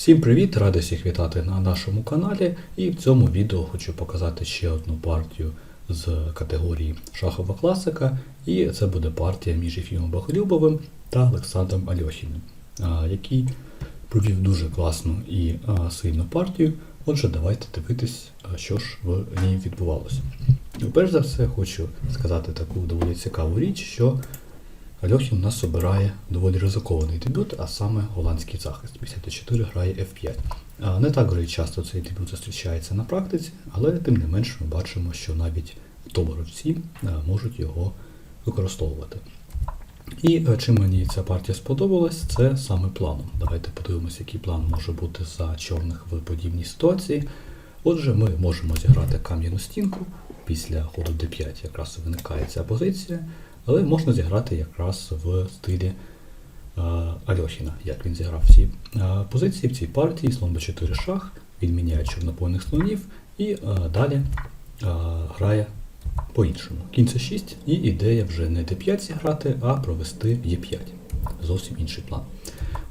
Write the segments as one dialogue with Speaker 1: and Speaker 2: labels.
Speaker 1: Всім привіт! Радий всіх вітати на нашому каналі. І в цьому відео хочу показати ще одну партію з категорії шахова класика. І це буде партія між Єфімом Бахолюбовим та Олександром Альохіним, який провів дуже класну і сильну партію. Отже, давайте дивитись, що ж в ній відбувалося. Ну, Перш за все, хочу сказати таку доволі цікаву річ, що Альохін у нас обирає доволі ризикований дебют, а саме голландський захист. 54 грає F5. Не так вже часто цей дебют зустрічається на практиці, але тим не менш ми бачимо, що навіть топ-гравці можуть його використовувати. І е, чим мені ця партія сподобалась, це саме планом. Давайте подивимося, який план може бути за чорних в подібній ситуації. Отже, ми можемо зіграти кам'яну стінку. Після ходу d5 якраз виникає ця позиція, але можна зіграти якраз в стилі е, Альохіна, як він зіграв в цій е, позиції, в цій партії, слон b4 шах, він міняє чорнопольних слонів і е, далі грає по-іншому. Кінь це 6 і ідея вже не d5 зіграти, а провести e5. Зовсім інший план.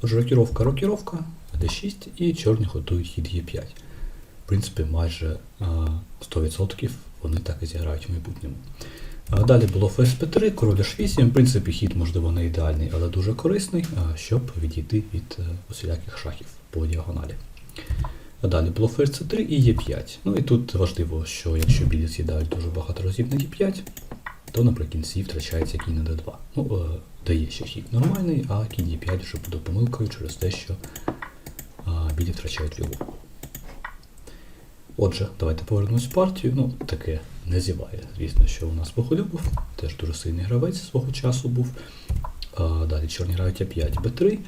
Speaker 1: Отже, рокіровка, рокіровка, d6 і чорні готують хід e5. В принципі, майже а, 100% вони так і зіграють в майбутньому. Далі було ферзь P3, король H8. В принципі, хід, можливо, не ідеальний, але дуже корисний, щоб відійти від е, усіляких шахів по діагоналі. Далі було ферзь C3 і Е5. Ну і тут важливо, що якщо білі з'їдають дуже багато разів на Е5, то наприкінці втрачається кінь на d2. Ну, е, дає ще хід нормальний, а кінь Е5 вже буде помилкою через те, що білі втрачають фігуру. Отже, давайте повернемось в партію. Ну, таке не зіває. Звісно, що у нас Боголюбов, теж дуже сильний гравець свого часу був. А, далі чорні грають А5, Б3.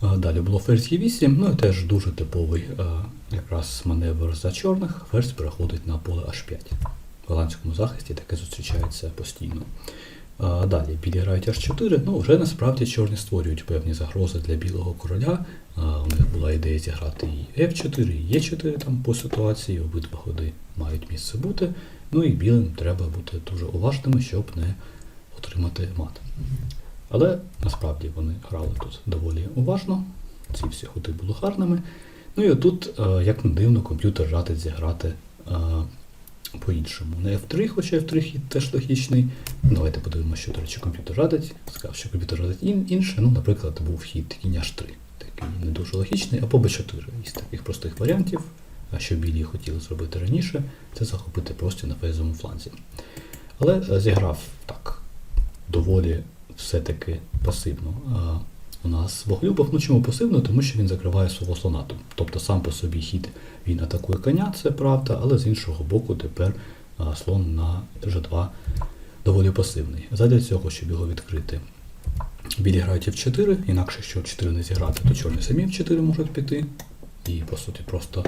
Speaker 1: А, Далі було ферзь Е8, ну і теж дуже типовий а, якраз маневр за чорних. Ферзь переходить на поле H5. В голландському захисті таке зустрічається постійно. Далі білі грають H4, ну вже насправді чорні створюють певні загрози для білого короля. У них була ідея зіграти і F4, і E4 там по ситуації, обидва ходи мають місце бути. Ну і білим треба бути дуже уважними, щоб не отримати мат. Але насправді вони грали тут доволі уважно, ці всі ходи були гарними. Ну і отут, як не дивно, комп'ютер радить зіграти по-іншому. Не F3, хоча F3 хід теж логічний. Давайте подивимося, що, до речі, комп'ютер радить. Сказав, що комп'ютер радить ін- інше. Ну, наприклад, був хід кінь H3, такий не дуже логічний, або B4 із таких простих варіантів. А що білі хотіли зробити раніше, це захопити простір на фейзовому фланзі. Але е, зіграв так доволі все-таки пасивно. У нас Боглюбов, ну чому пасивно? Тому що він закриває свого слона. Тобто сам по собі хід він атакує коня, це правда, але з іншого боку тепер слон на G2 доволі пасивний. Задля цього, щоб його відкрити. Білі грають F4, інакше, якщо F4 не зіграти, то чорні самі F4 можуть піти. І по суті просто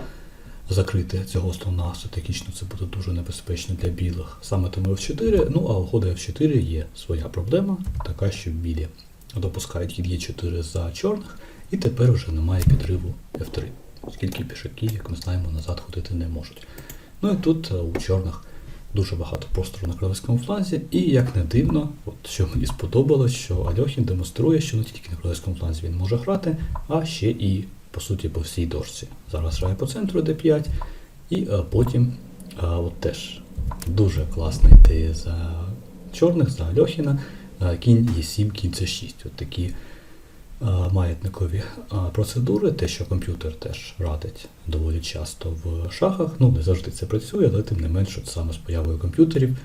Speaker 1: закрити цього слона стратегічно це буде дуже небезпечно для білих. Саме тому F4, ну а у ходу F4 є своя проблема, така, що білі допускають хід Е4 за чорних, і тепер вже немає підриву F3, оскільки пішаки, як ми знаємо, назад ходити не можуть. Ну і тут е, у чорних дуже багато простору на крилевському фланзі, і як не дивно, от що мені сподобалось, що Альохін демонструє, що не тільки на крилевському фланзі він може грати, а ще і по суті по всій дошці. Зараз грає по центру d5, і е, потім е, от теж дуже класна ідея за чорних, за Альохіна. Кінь Е7, кінь С6. От такі маятникові процедури, те, що комп'ютер теж радить доволі часто в шахах. Ну, не завжди це працює, але тим не менш, от саме з появою комп'ютерів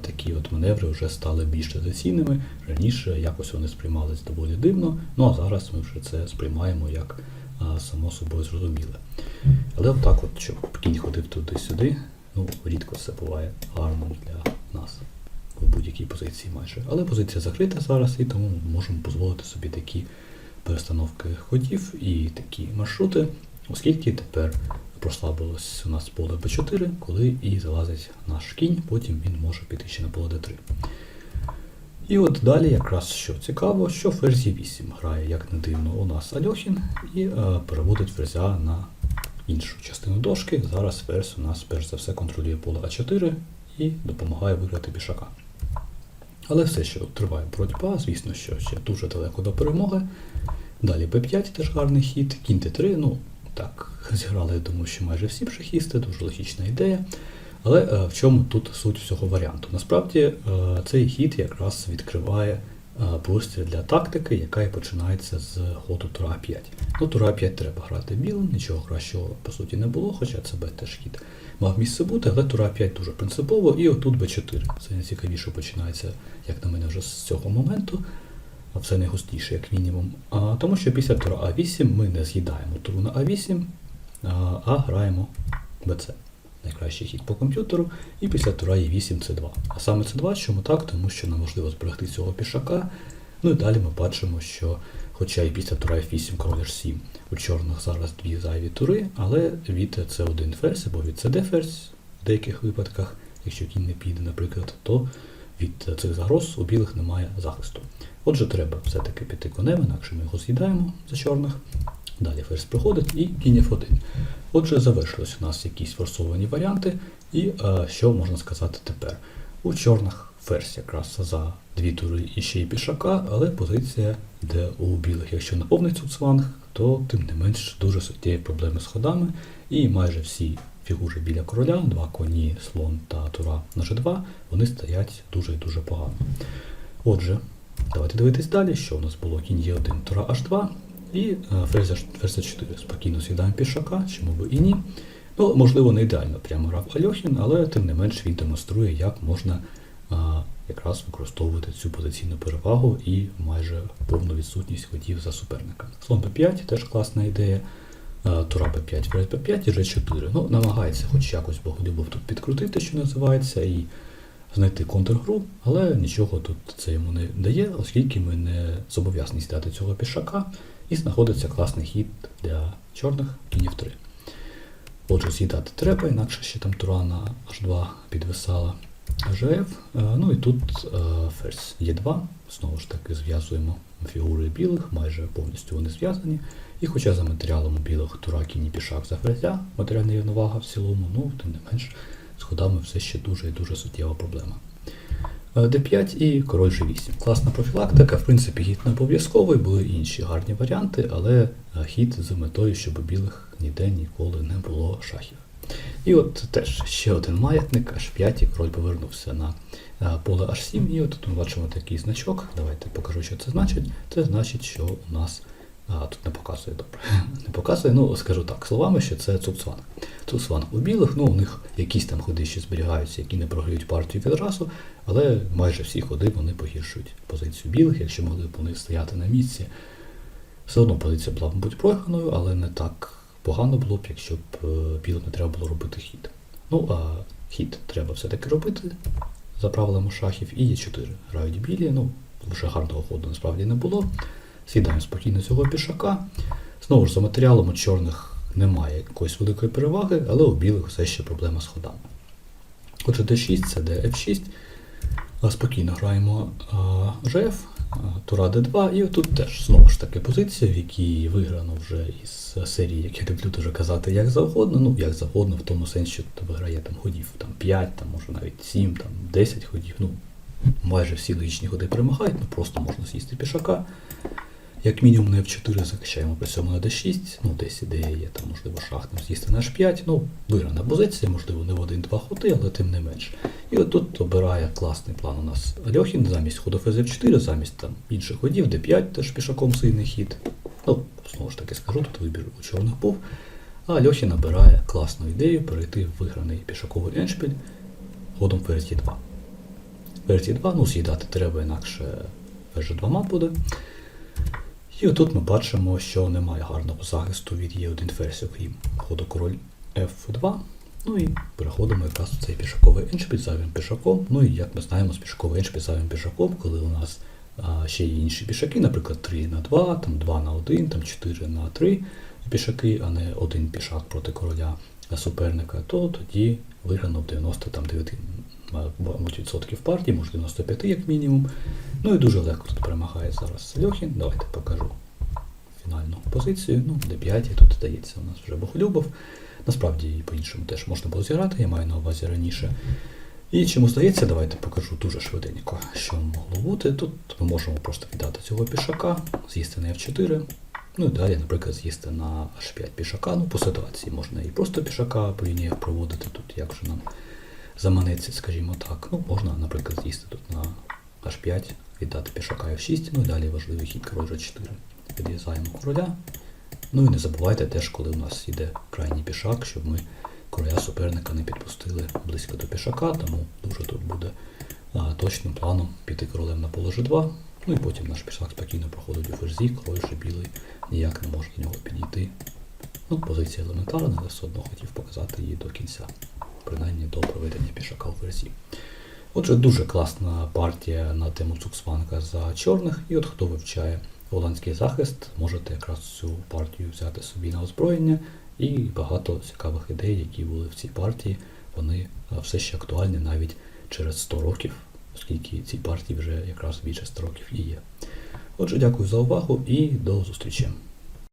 Speaker 1: такі от маневри вже стали більш традиційними. Раніше якось вони сприймались доволі дивно, ну а зараз ми вже це сприймаємо як само собою зрозуміле. Але отак, от, щоб кінь ходив туди-сюди, ну, рідко це буває гарно для нас в будь-якій позиції майже. Але позиція закрита зараз, і тому ми можемо дозволити собі такі перестановки ходів і такі маршрути, оскільки тепер прослабилось у нас поле Б4, коли і залазить наш кінь, потім він може піти ще на поле Д3. І от далі якраз що цікаво, що ферзь Е8 грає, як не дивно, у нас Альохін і е, переводить ферзя на іншу частину дошки. Зараз ферзь у нас перш за все контролює поле А4 і допомагає виграти пішака. Але все, що триває боротьба, звісно, що ще дуже далеко до перемоги. Далі Б5 теж гарний хід, кінь Т3, ну так, зіграли, я думаю, що майже всі шахісти, дуже логічна ідея. Але е, в чому тут суть всього варіанту? Насправді е, цей хід якраз відкриває простір для тактики, яка і починається з ходу тура 5. Ну, тура 5 треба грати білим, нічого кращого по суті не було, хоча це Б теж хід мав місце бути, але тура 5 дуже принципово, і отут Б4. Це найцікавіше починається, як на мене, вже з цього моменту. Все найгустіше, як мінімум. А, тому що після тура А8 ми не з'їдаємо туру на А8, а, а граємо БЦ. Найкращий хід по комп'ютеру, і після тура Е8 С2. А саме С2, чому так? Тому що нам важливо зберегти цього пішака. Ну і далі ми бачимо, що хоча і після тура F8 король H7 у чорних зараз дві зайві тури, але від С1 ферзь або від СД ферзь в деяких випадках, якщо кінь не піде, наприклад, то від цих загроз у білих немає захисту. Отже, треба все-таки піти конем, інакше ми його з'їдаємо за чорних. Далі ферзь приходить і кінь F1. Отже, завершились у нас якісь форсовані варіанти, і е, що можна сказати тепер? У чорних ферзь якраз за дві тури і ще й пішака, але позиція, де у білих, якщо не повний цуцванг, то тим не менш дуже суттєві проблеми з ходами, і майже всі фігури біля короля, два коні, слон та тура на G2, вони стоять дуже і дуже погано. Отже, давайте дивитись далі, що у нас було кінь Е1, тура H2 і е, ферзь 4. Спокійно сідаємо пішака, чому би і ні. Ну, можливо, не ідеально прямо грав Альохін, але тим не менш він демонструє, як можна а, якраз використовувати цю позиційну перевагу і майже повну відсутність ходів за суперника. Слон Б5 теж класна ідея. Тура Б5, ферзь Б5 і G4. Ну, намагається хоч якось Боголюбов тут підкрутити, що називається, і знайти контргру, але нічого тут це йому не дає, оскільки ми не зобов'язані сідати цього пішака, і знаходиться класний хід для чорних кінів 3. Отже, з'їдати треба, інакше ще там тура на H2 підвисала ЖФ. Ну і тут е, ферзь Е2. Знову ж таки зв'язуємо фігури білих, майже повністю вони зв'язані. І хоча за матеріалом білих тура кінь пішак за ферзя, матеріальна рівновага в цілому, ну тим не менш з ходами все ще дуже і дуже суттєва проблема. Е, D5 і король G8. Класна профілактика, в принципі, хід не обов'язковий, були інші гарні варіанти, але е, хід з метою, щоб у білих ніде ніколи не було шахів. І от теж ще один маятник, H5, і король повернувся на е, поле H7, і от тут ми бачимо такий значок. Давайте покажу, що це значить. Це значить, що у нас а, тут не показує добре. Не показує, ну скажу так, словами, що це цуцван. Цуцван у білих, ну у них якісь там ходи ще зберігаються, які не програють партію відразу, але майже всі ходи вони погіршують позицію білих, якщо могли б вони стояти на місці. Все одно позиція була, мабуть, програною, але не так погано було б, якщо б е, білим не треба було робити хід. Ну, а хід треба все-таки робити за правилами шахів, і є 4 грають білі, ну, вже гарного ходу насправді не було. Сідаємо спокійно цього пішака. Знову ж за матеріалом у чорних немає якоїсь великої переваги, але у білих все ще проблема з ходами. Отже, d6 це df6. Спокійно граємо GF, Тура d2, і тут теж знову ж таки позиція, в якій виграно вже із серії, як я люблю дуже казати, як завгодно. Ну, як завгодно, в тому сенсі, що виграє там ходів там, 5, там, може навіть 7, там, 10 ходів. Ну, майже всі логічні ходи перемагають, ну просто можна з'їсти пішака. Як мінімум на F4 захищаємо при цьому на D6, ну десь ідея є, там, можливо, шах там з'їсти на H5, ну, виграна позиція, можливо, не в один-два ходи, але тим не менш. І от тут обирає класний план у нас Альохін, замість ходу F4, замість там інших ходів, D5 теж пішаком сильний хід. Ну, знову ж таки скажу, тут вибір у чорних був. А Альохін набирає класну ідею перейти в виграний пішаковий еншпіль ходом ферзь 2 Ферзь 2 ну з'їдати треба, інакше ферзь 2 мат буде. І отут ми бачимо, що немає гарного захисту від Е1 ферзь, окрім ходу король F2. Ну і переходимо якраз у цей пішаковий еншпіль зайвим пішаком. Ну і як ми знаємо, з пішаковий еншпіль зайвим пішаком, коли у нас а, ще є інші пішаки, наприклад, 3 на 2, там 2 на 1, там 4 на 3 пішаки, а не один пішак проти короля суперника, то тоді виграно в 99 мабуть, відсотків партії, може 95 як мінімум. Ну і дуже легко тут перемагає зараз Льохін. Давайте покажу фінальну позицію. Ну, D5 тут здається у нас вже Боголюбов. Насправді і по-іншому теж можна було зіграти, я маю на увазі раніше. І чому здається, давайте покажу дуже швиденько, що могло бути. Тут ми можемо просто віддати цього пішака, з'їсти на F4, Ну і далі, наприклад, з'їсти на H5 пішака. Ну, по ситуації можна і просто пішака по лініях проводити тут, як же нам заманеться, скажімо так. Ну, можна, наприклад, з'їсти тут на H5, віддати пішака F6, ну і далі важливий хід король G4. Відрізаємо короля. Ну і не забувайте теж, коли у нас йде крайній пішак, щоб ми короля суперника не підпустили близько до пішака, тому дуже тут буде а, точним планом піти королем на поле G2. Ну і потім наш пішак спокійно проходить у ферзі, король вже білий ніяк не може до нього підійти. Ну, позиція елементарна, але все одно хотів показати її до кінця, принаймні до проведення пішака ферзі. Отже, дуже класна партія на тему Цуксванка за чорних, і от хто вивчає голландський захист, можете якраз цю партію взяти собі на озброєння, і багато цікавих ідей, які були в цій партії, вони все ще актуальні навіть через 100 років, оскільки цій партії вже якраз більше 100 років і є. Отже, дякую за увагу і до зустрічі.